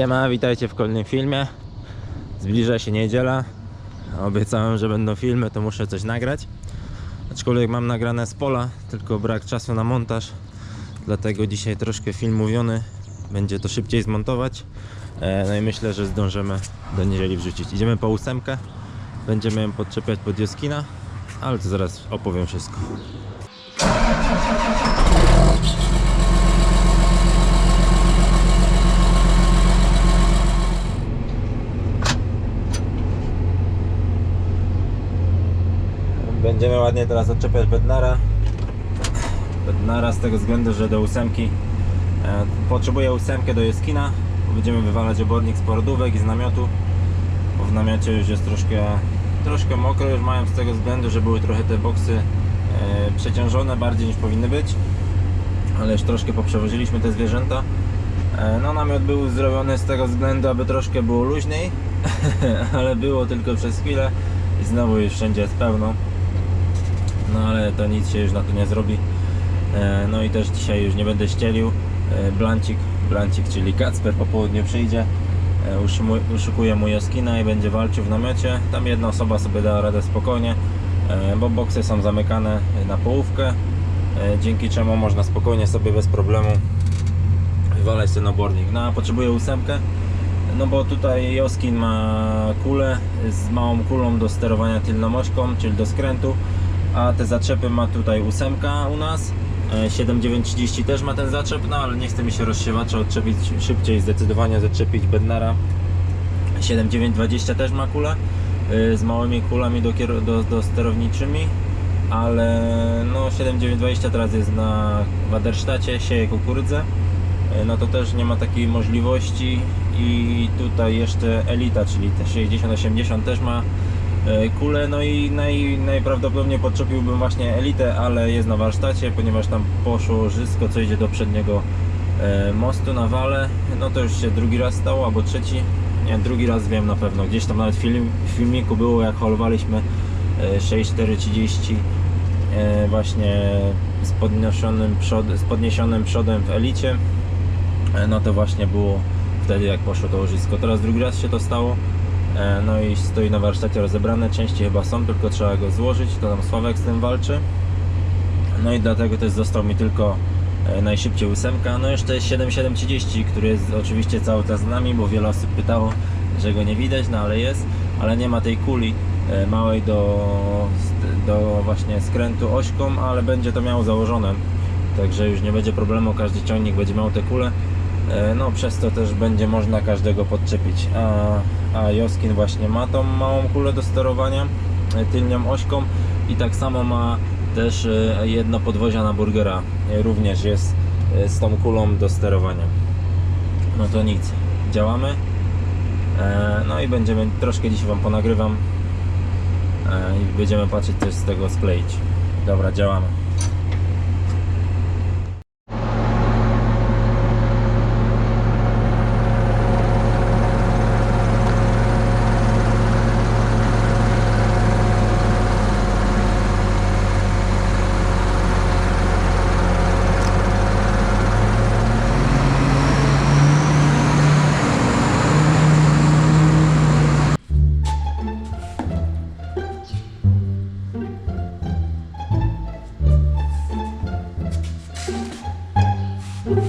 Siema, witajcie w kolejnym filmie. Zbliża się niedziela. Obiecałem, że będą filmy, to muszę coś nagrać. Aczkolwiek mam nagrane z pola, tylko brak czasu na montaż. Dlatego dzisiaj troszkę film mówiony. Będzie to szybciej zmontować. E, No i myślę, że zdążymy do niedzieli wrzucić. Idziemy po ósemkę. Będziemy ją podczepiać pod Joskina, ale to zaraz opowiem wszystko. Będziemy ładnie teraz odczepiać Bednara. Bednara z tego względu, że do ósemki e, potrzebuję ósemkę do Jeskina. Będziemy wywalać obornik z porodówek i z namiotu. Bo w namiocie już jest troszkę, troszkę mokro, już mają z tego względu, że były trochę te boksy e, przeciążone bardziej niż powinny być. Ale już troszkę poprzewoziliśmy te zwierzęta. E, No namiot był zrobiony z tego względu, aby troszkę było luźniej, ale było tylko przez chwilę i znowu już wszędzie jest pełno. No ale to nic się już na to nie zrobi. E, No i też dzisiaj już nie będę ścielił. E, Blancik, Blancik, czyli Kacper po południu przyjdzie. e, Uszukuje mu jaskina i będzie walczył w namiocie. Tam jedna osoba sobie da radę spokojnie, bo boksy są zamykane na połówkę. Dzięki czemu można spokojnie sobie bez problemu wywalać ten obornik. No a potrzebuję ósemkę. No bo tutaj Joskin ma kulę z małą kulą do sterowania tylną ośką, czyli do skrętu a te zaczepy ma tutaj ósemka u nas. E, 7930 też ma ten zaczep, no ale nie chce mi się rozsiewacza odczepić szybciej, zdecydowanie zaczepić Bednara. 7920 też ma kulę e, z małymi kulami do, do, do sterowniczymi, ale no 7920 teraz jest na Wadersztacie, sieje kukurydzę. E, No to też nie ma takiej możliwości i tutaj jeszcze Elita, czyli te 60-80 też ma e, kulę, no i naj, najprawdopodobniej podczepiłbym właśnie Elitę, ale jest na warsztacie, ponieważ tam poszło wszystko, co idzie do przedniego e, mostu na wale, no to już się drugi raz stało, albo trzeci, nie, drugi raz wiem na pewno, gdzieś tam nawet film, w filmiku było, jak holowaliśmy e, 6430 e, właśnie z podniesionym, przod, z podniesionym przodem w Elicie, E, no to właśnie było wtedy jak poszło to łożysko. Teraz drugi raz się to stało. E, No i stoi na warsztacie rozebrane, części chyba są, tylko trzeba go złożyć, to tam Sławek z tym walczy. No i dlatego też został mi tylko e, najszybciej ósemka. No jeszcze jest 7730, który jest oczywiście cały czas z nami, bo wiele osób pytało, że go nie widać, no ale jest, ale nie ma tej kuli e, małej do, do właśnie skrętu ośką, ale będzie to miało założone. Także już nie będzie problemu, każdy ciągnik będzie miał te kule. E, No przez to też będzie można każdego podczepić. A, a Joskin właśnie ma tą małą kulę do sterowania e, tylnią ośką i tak samo ma też e, jedno podwozia na burgera. Również jest z tą kulą do sterowania. No to nic, działamy. No i będziemy troszkę dzisiaj Wam ponagrywam i będziemy patrzeć coś z tego skleić. Dobra, działamy. Udało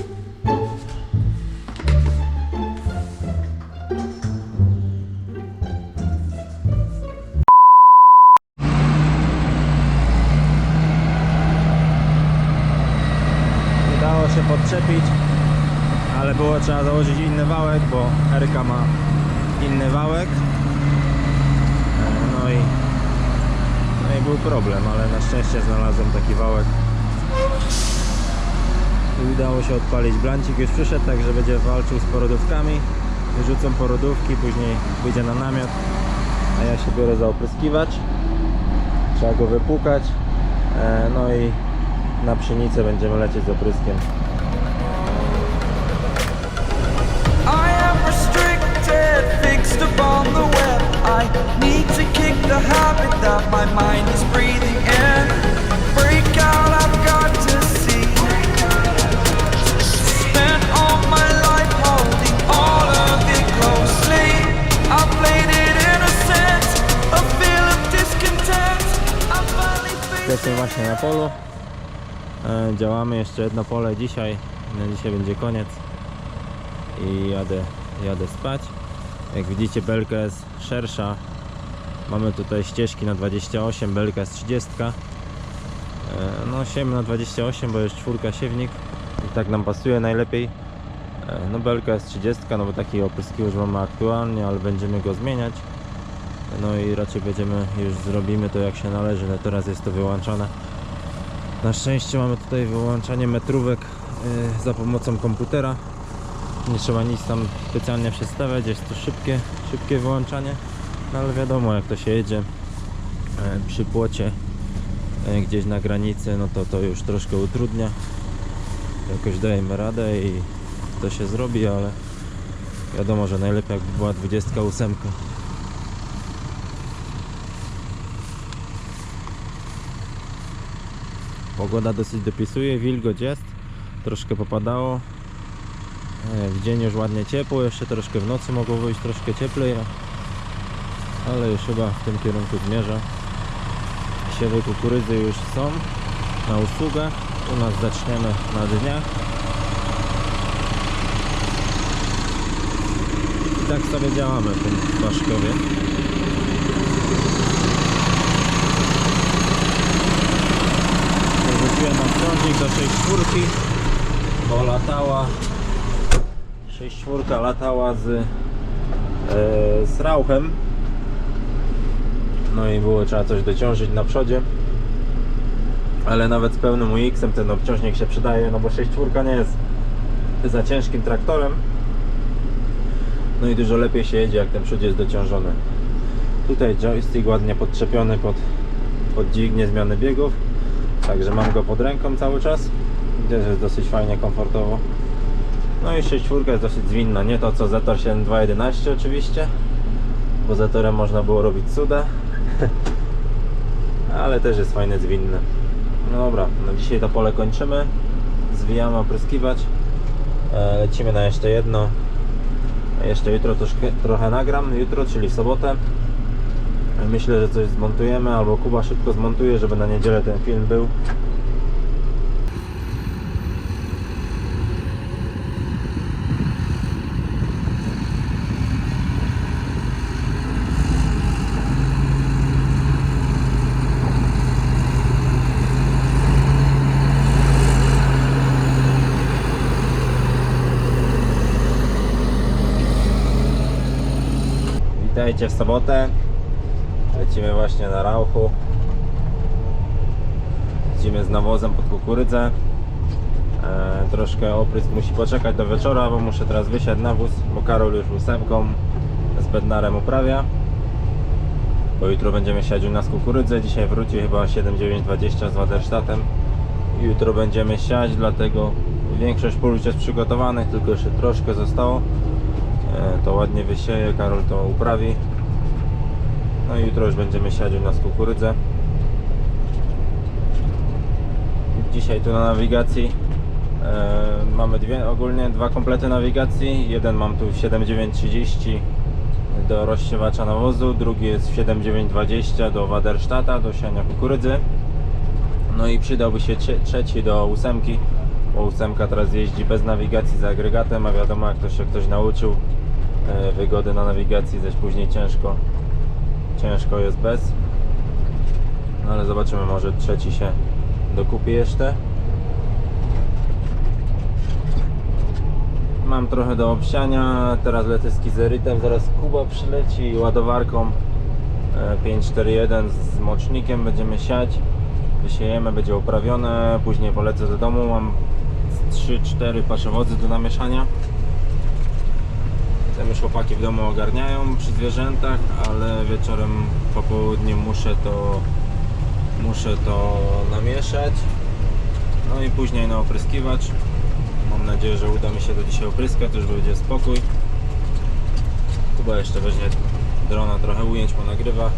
się podczepić, ale było trzeba założyć inny wałek, bo Eryka ma inny wałek. No i, no i był problem, ale na szczęście znalazłem taki wałek Udało się odpalić. Blancik już przyszedł, także będzie walczył z porodówkami. Wyrzucą porodówki, później wyjdzie na namiot, a ja się biorę za opryskiwacz. Trzeba go wypłukać. E, No i na pszenicę będziemy lecieć z opryskiem. Polu. E, Działamy jeszcze jedno pole dzisiaj. Na dzisiaj będzie koniec. I jadę, jadę spać. Jak widzicie belka jest szersza. Mamy tutaj ścieżki na 28, belka jest 30. E, No siejemy na 28, bo jest czwórka siewnik. I tak nam pasuje najlepiej. E, No belka jest 30, no bo taki opryskiwacz mamy aktualnie, ale będziemy go zmieniać. No i raczej będziemy, już zrobimy to jak się należy, no teraz jest to wyłączone. Na szczęście mamy tutaj wyłączanie metrówek yy, za pomocą komputera. Nie trzeba nic tam specjalnie przestawiać, jest to szybkie, szybkie wyłączanie. No ale wiadomo jak to się jedzie yy, przy płocie yy, gdzieś na granicy, no to to już troszkę utrudnia. Jakoś dajemy radę i to się zrobi, ale wiadomo, że najlepiej jakby była 28. Pogoda dosyć dopisuje, wilgoć jest, troszkę popadało. E, W dzień już ładnie ciepło, jeszcze troszkę w nocy mogło wyjść troszkę cieplej, ale już chyba w tym kierunku zmierza. Siewy kukurydzy już są na usługę. U nas zaczniemy na dniach. I tak sobie działamy w tym Paszkowie. Wrzuciłem na prądzik do 6.4 bo latała. 6.4 latała z, e, z rauchem. No i było trzeba coś dociążyć na przodzie. Ale nawet z pełnym UX-em ten obciążnik się przydaje no bo 6.4 nie jest za ciężkim traktorem. No i dużo lepiej się jedzie jak ten przód jest dociążony. Tutaj joystick ładnie podczepiony pod, pod dźwignię zmiany biegów Także mam go pod ręką cały czas. Też jest dosyć fajnie, komfortowo. No i 6.4 jest dosyć zwinna, nie to co Zetor 7.2.11 oczywiście, bo Zetorem można było robić cuda, ale też jest fajne, zwinne. No dobra, no dzisiaj to pole kończymy, zwijamy opryskiwać, e, lecimy na jeszcze jedno, jeszcze jutro troszkę, trochę nagram, jutro, czyli w sobotę. Myślę, że coś zmontujemy, albo Kuba szybko zmontuje, żeby na niedzielę ten film był. Witajcie w sobotę. Lecimy właśnie na rauchu. Lecimy z nawozem pod kukurydzę. E, troszkę oprysk musi poczekać do wieczora, bo muszę teraz wysiać nawóz, bo Karol już ósemką z bednarem uprawia. Bo jutro będziemy siać u nas kukurydzę. Dzisiaj wróci chyba 7920 z Waderstadtem. Jutro będziemy siać, dlatego większość pól już jest przygotowanych, tylko jeszcze troszkę zostało. E, to ładnie wysieje, Karol to uprawi. No i jutro już będziemy u nas kukurydzę. Dzisiaj tu na nawigacji e, mamy dwie, ogólnie dwa komplety nawigacji. Jeden mam tu 7930 do rozsiewacza nawozu, drugi jest 7920 do Waderstata, do siania kukurydzy. No i przydałby się trze- trzeci do ósemki, bo ósemka teraz jeździ bez nawigacji z agregatem, a wiadomo jak to się ktoś nauczył e, wygody na nawigacji, zaś później ciężko ciężko jest bez. No ale zobaczymy może trzeci się dokupi jeszcze. Mam trochę do obsiania, teraz lecę z kizerytem, zaraz Kuba przyleci ładowarką e, 541 z mocznikiem. Będziemy siać. Wysiejemy, będzie uprawione, później polecę do domu, mam 3-4 paszowozy do namieszania. Tam już chłopaki w domu ogarniają przy zwierzętach, ale wieczorem po południu muszę to muszę to namieszać. No i później na opryskiwacz. Mam nadzieję, że uda mi się to dzisiaj opryskać, już będzie spokój. Kuba jeszcze weźmie drona, trochę ujęć ponagrywa.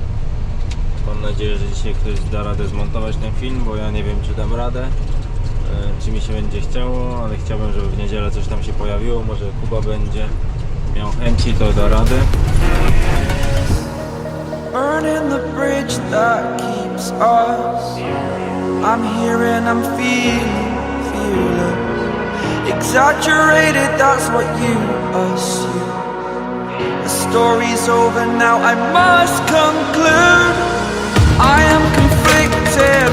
Mam nadzieję, że dzisiaj ktoś da radę zmontować ten film, bo ja nie wiem czy dam radę. e, Czy mi się będzie chciało, ale chciałbym, żeby w niedzielę coś tam się pojawiło. Może Kuba będzie miał chęci, to da radę. Burning the bridge that keeps us. I'm here and I'm feeling fearless. Exaggerated, that's what you assume. The story's over now, I must conclude. I am conflicted,